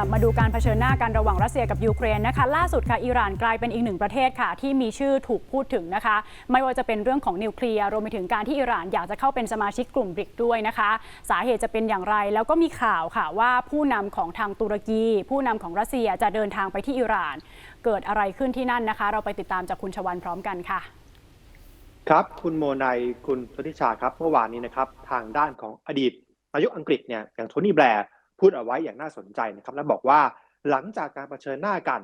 กลับมาดูการเผชิญหน้ากันระหว่างรัสเซียกับยูเครนนะคะ ล่าสุดค่ะอิหร่านกลายเป็นอีกหนึ่งประเทศค่ะ ที่มีชื่อถูกพูดถึงนะคะ ไม่ว่าจะเป็นเรื่องของนิวเคลียร์รวมไปถึงการที่อิหร่านอยากจะเข้าเป็นสมาชิกกลุ่มบริกด้วยนะคะ สาเหตุจะเป็นอย่างไรแล้วก็มีข่าวค่ะว่าผู้นำของทางตุรกี ผู้นำของรัสเซียจะเดินทางไปที่อิหร่าน เกิดอะไรขึ้นที่นั่นนะคะ เราไปติดตามจากคุณชวันพร้อมกันค่ะ ครับคุณโมนายคุณสุธิชาครับเมื่อวานนี้นะครับทางด้านของอดีตนายกอังกฤษเนี่ยอย่างโทนี่แบร์ พูดเอาไว้อย่างน่าสนใจนะครับและบอกว่าหลังจากการเผชิญหน้ากัน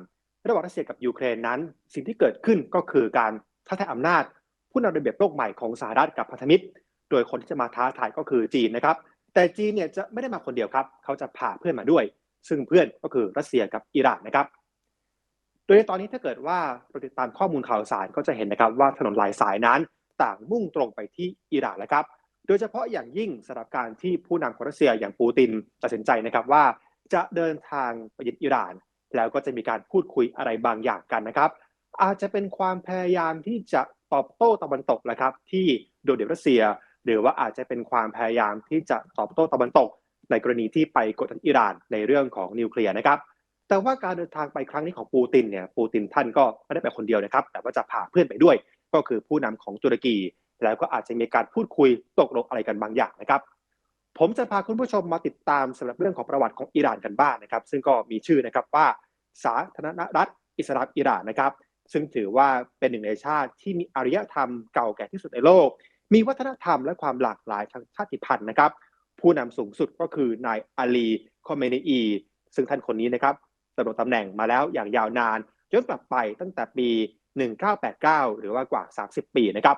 ระหว่างรัสเซียกับยูเครนนั้น สิ่งที่เกิดขึ้นก็คือการท้าทายอำนาจ ผู้นำระเบียบโลกใหม่ของสหรัฐกับพันธมิตร โดยคนที่จะมาท้าทายก็คือจีนนะครับ แต่จีนเนี่ยจะไม่ได้มาคนเดียวครับ เขาจะพาเพื่อนมาด้วย ซึ่งเพื่อนก็คือรัสเซียกับอิหร่านนะครับ โดยในตอนนี้ถ้าเกิดว่าเราติดตามข้อมูลข่าวสารก็จะเห็นนะครับว่าถนนหลายสายนั้น ต่างมุ่งตรงไปที่อิหร่านแล้วครับ โดยเฉพาะอย่างยิ่งสำหรับการที่ผู้นำของรัสเซียอย่างปูตินตัดสินใจนะครับว่า จะเดินทางไปยึดอิหร่าน แล้วก็จะมีการพูดคุยอะไรบางอย่างกันนะครับ อาจจะเป็นความพยายามที่จะตอบโต้ตะวันตกแหละครับ ที่โดดเดี่ยวรัสเซีย หรือว่าอาจจะเป็นความพยายามที่จะตอบโต้ตะวันตก ในกรณีที่ไปกดดันอิหร่านในเรื่องของนิวเคลียร์นะครับแต่ว่าการเดินทางไปครั้งนี้ของปูตินเนี่ยปูตินท่านก็ไม่ได้ไปคนเดียวนะครับ แต่ว่าจะพาเพื่อนไปด้วย ก็คือผู้นำของตุรกี แล้วก็อาจจะมีการพูดคุยตกลงอะไรกันบางอย่างนะครับ ผมจะพาคุณผู้ชมมาติดตามสำหรับเรื่องของประวัติของอิหร่านกันบ้างนะครับ ซึ่งก็มีชื่อนะครับว่าสาธารณรัฐอิสลามอิหร่านนะครับ ซึ่งถือว่าเป็นหนึ่งในชาติที่มีอารยธรรมเก่าแก่ที่สุดในโลก มีวัฒนธรรมและความหลากหลายทางชาติพันธุ์นะครับ ผู้นำสูงสุดก็คือนายอาลีคอมเมนีอี ซึ่งท่านคนนี้นะครับดำรงตำแหน่งมาแล้วอย่างยาวนานย้อนกลับไปตั้งแต่ปี 1989 หรือว่ากว่า 30 ปีนะครับ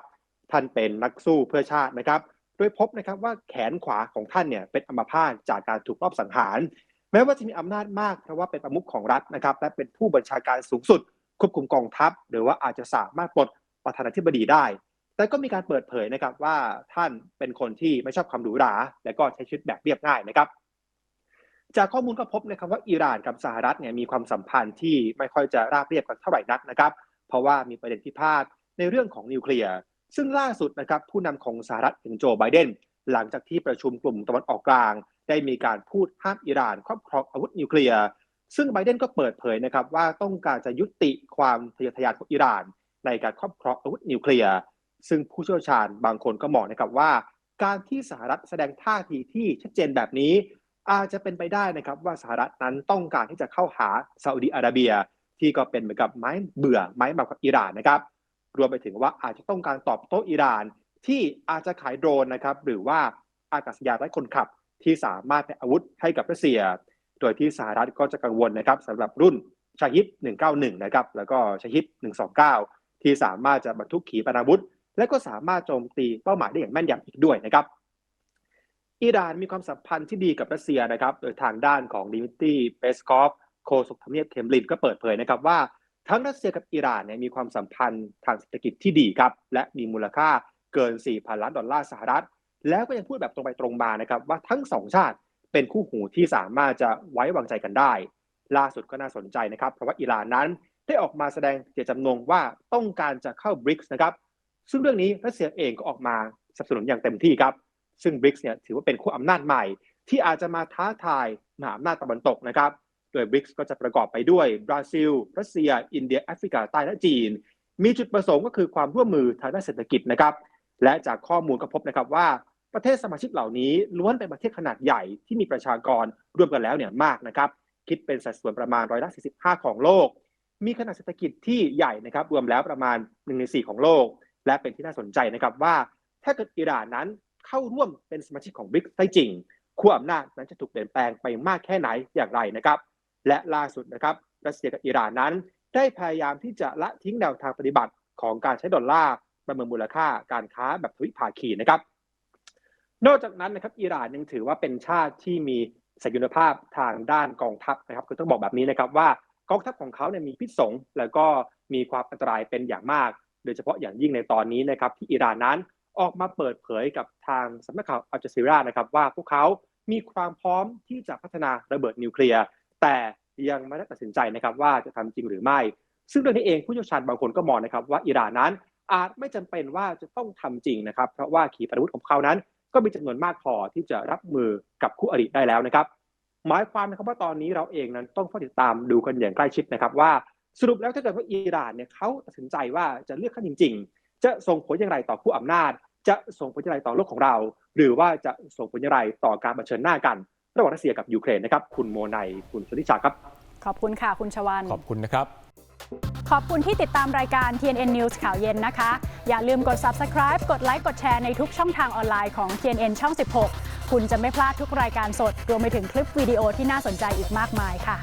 ท่านเป็นนักสู้เพื่อชาตินะครับ โดยพบนะครับว่าแขนขวาของท่านเนี่ยเป็นอัมพาตจากการถูกรอบสังหาร แม้ว่าจะมีอำนาจมากเพราะว่าเป็นประมุขของรัฐนะครับ และเป็นผู้บัญชาการสูงสุด ควบคุมกองทัพ หรือว่าอาจจะสามารถปลดประธานาธิบดีได้ แต่ก็มีการเปิดเผยนะครับว่าท่านเป็นคนที่ไม่ชอบความหรูหรา และก็ใช้ชีวิตแบบเรียบง่ายนะครับจากข้อมูลก็พบนะครับว่าอิหร่านกับสหรัฐเนี่ยมีความสัมพันธ์ที่ไม่ค่อยจะราบเรียบกันเท่าไหร่นักนะครับ เพราะว่ามีประเด็นพิพาทในเรื่องของนิวเคลียร์ ซึ่งล่าสุดนะครับผู้นำของสหรัฐอย่างโจไบเดน หลังจากที่ประชุมกลุ่มตะวันออกกลาง ได้มีการพูดห้ามอิหร่านครอบครองอาวุธนิวเคลียร์ซึ่งไบเดนก็เปิดเผยนะครับว่าต้องการจะยุติความทะเยอทะยานของอิหร่าน ในการครอบครองอาวุธนิวเคลียร์ซึ่งผู้เชี่ยวชาญบางคนก็มองนะครับว่า การที่สหรัฐแสดงท่าทีที่ชัดเจนแบบนี้ อาจจะเป็นไปได้นะครับว่าสหรัฐนั้นต้องการที่จะเข้าหาซาอุดิอาระเบีย ที่ก็เป็นเหมือนกับไม้เบื่อไม้เมากับอิหร่านนะครับ รวมไปถึงว่าอาจจะต้องการตอบโต้อิหร่าน ที่อาจจะขายโดรนนะครับหรือว่าอากาศยานไร้คนขับ ที่สามารถเป็นอาวุธให้กับรัสเซีย โดยที่สหรัฐก็จะกังวลนะครับสำหรับรุ่นชาฮิด191 นะครับแล้วก็ชาฮิด129 ที่สามารถจะบรรทุกขีปนาวุธ และก็สามารถโจมตีเป้าหมายได้อย่างแม่นยำอีกด้วยนะครับอิหร่านมีความสัมพันธ์ที่ดีกับรัสเซียนะครับ โดยทางด้านของดิมิตรีเปสกอฟ โฆษกทำเนียบเคมลินก็เปิดเผยนะครับว่า ทั้งรัสเซียกับอิหร่านเนี่ยมีความสัมพันธ์ทางเศรษฐกิจที่ดีครับ และมีมูลค่าเกิน 4,000 ล้านดอลลาร์สหรัฐ แล้วก็ยังพูดแบบตรงไปตรงมานะครับว่าทั้งสองชาติเป็นคู่หูที่สามารถจะไว้วางใจกันได้ ล่าสุดก็น่าสนใจนะครับ เพราะว่าอิหร่านนั้นได้ออกมาแสดงเจตจำนงว่าต้องการจะเข้าบริกส์นะครับ ซึ่งเรื่องนี้รัสเซียเองก็ออกมาสนับสนุนอย่างเต็มที่ครับ ซึ่งบริกส์เนี่ยถือว่าเป็นคู่อำนาจใหม่ ที่อาจจะมาท้าทายมหาอำนาจตะวันตกนะครับ ดยบริกส์ก็จะประกอบไปด้วยบราซิล รัสเซีย อินเดีย แอฟริกาใต้และจีน มีจุดประสงค์ก็คือความร่วมมือทางด้านเศรษฐกิจนะครับ และจากข้อมูลก็พบนะครับว่าประเทศสมาชิกเหล่านี้ล้วนเป็นประเทศขนาดใหญ่ที่มีประชากรรวมกันแล้วเนี่ยมากนะครับ คิดเป็นสัดส่วนประมาณร้อยละ45 ของโลก มีขนาดเศรษฐกิจที่ใหญ่นะครับ รวมแล้วประมาณ1ใน4 ของโลก และเป็นที่น่าสนใจนะครับว่า ถ้าเกิดอิหร่านนั้นเข้าร่วมเป็นสมาชิกของบริกได้จริงขั้วอำนาจนั้นจะถูกเปลี่ยนแปลงไปมากแค่ไหนอย่างไรนะครับ และล่าสุดนะครับรัสเซียกับอิหร่านนั้น ได้พยายามที่จะละทิ้งแนวทางปฏิบัติของการใช้ดอลลาร์ประเมินมูลค่าการค้าแบบทวิภาคีนะครับ นอกจากนั้นนะครับอิหร่านยังถือว่าเป็นชาติที่มีศักยภาพทางด้านกองทัพนะครับคือต้องบอกแบบนี้นะครับว่ากองทัพของเขาเนี่ยมีพิษสงแล้วก็มีความอันตรายเป็นอย่างมาก โดยเฉพาะอย่างยิ่งในตอนนี้นะครับที่อิหร่านนั้นออกมาเปิดเผยกับทางสำนักข่าวอัลจซีรานะครับว่าพวกเขามีความพร้อมที่จะพัฒนาระเบิดนิวเคลียร์ แต่ยังไม่ได้ตัดสินใจนะครับว่าจะทำจริงหรือไม่ ซึ่งเรื่องนี้เองผู้เชี่ยวชาญบางคนก็มองนะครับว่าอิหร่านนั้นอาจไม่จำเป็นว่าจะต้องทำจริงนะครับ เพราะว่าขีปนาวุธของเขานั้น ก็มีจำนวนมากพอที่จะรับมือกับคู่อริได้แล้วนะครับ หมายความนะครับว่าตอนนี้เราเองนั้นต้องเฝ้าติดตามดูกันอย่างใกล้ชิดนะครับว่าสรุปแล้วถ้าเกิดว่าอิหร่านเนี่ยเขาตัดสินใจว่าจะเลือกเขาจริง ๆ จะส่งผลอย่างไรต่อผู้อำนาจ จะส่งผลอย่างไรต่อโลกของเรา หรือว่าจะส่งผลอย่างไรต่อการเผชิญหน้ากัน ระหว่างรัสเซียกับยูเครนนะครับ คุณโมไนคุณสุนิชาครับ ขอบคุณค่ะคุณชวัน ขอบคุณนะครับ ขอบคุณที่ติดตามรายการ TNN News ข่าวเย็นนะคะ อย่าลืมกด subscribe กดไลค์กดแชร์ในทุกช่องทางออนไลน์ของ TNN ช่อง 16 คุณจะไม่พลาดทุกรายการสด รวมไปถึงคลิปวิดีโอที่น่าสนใจอีกมากมายค่ะ